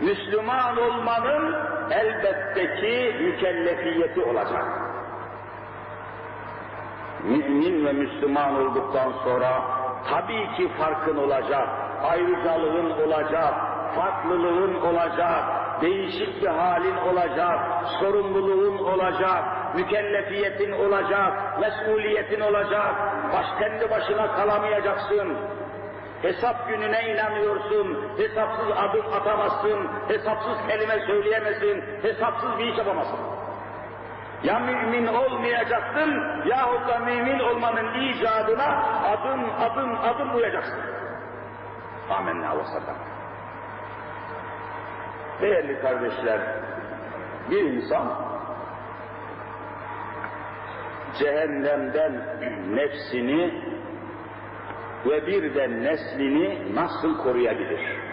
Müslüman olmanın elbette ki mükellefiyeti olacak. Mümin ve Müslüman olduktan sonra tabii ki farkın olacak, ayrıcalığın olacak, farklılığın olacak, değişik bir halin olacak, sorumluluğun olacak, mükellefiyetin olacak, mesuliyetin olacak, baş kendi başına kalamayacaksın. Hesap gününe inanıyorsun, hesapsız adım atamazsın, hesapsız kelime söyleyemezsin, hesapsız bir iş yapamazsın. Ya mümin olmayacaksın yahut da mümin olmanın icadına adım adım adım uyacaksın. Amenna ve sadak. Değerli kardeşler, bir insan cehennemden nefsini ve bir de neslini nasıl koruyabilir?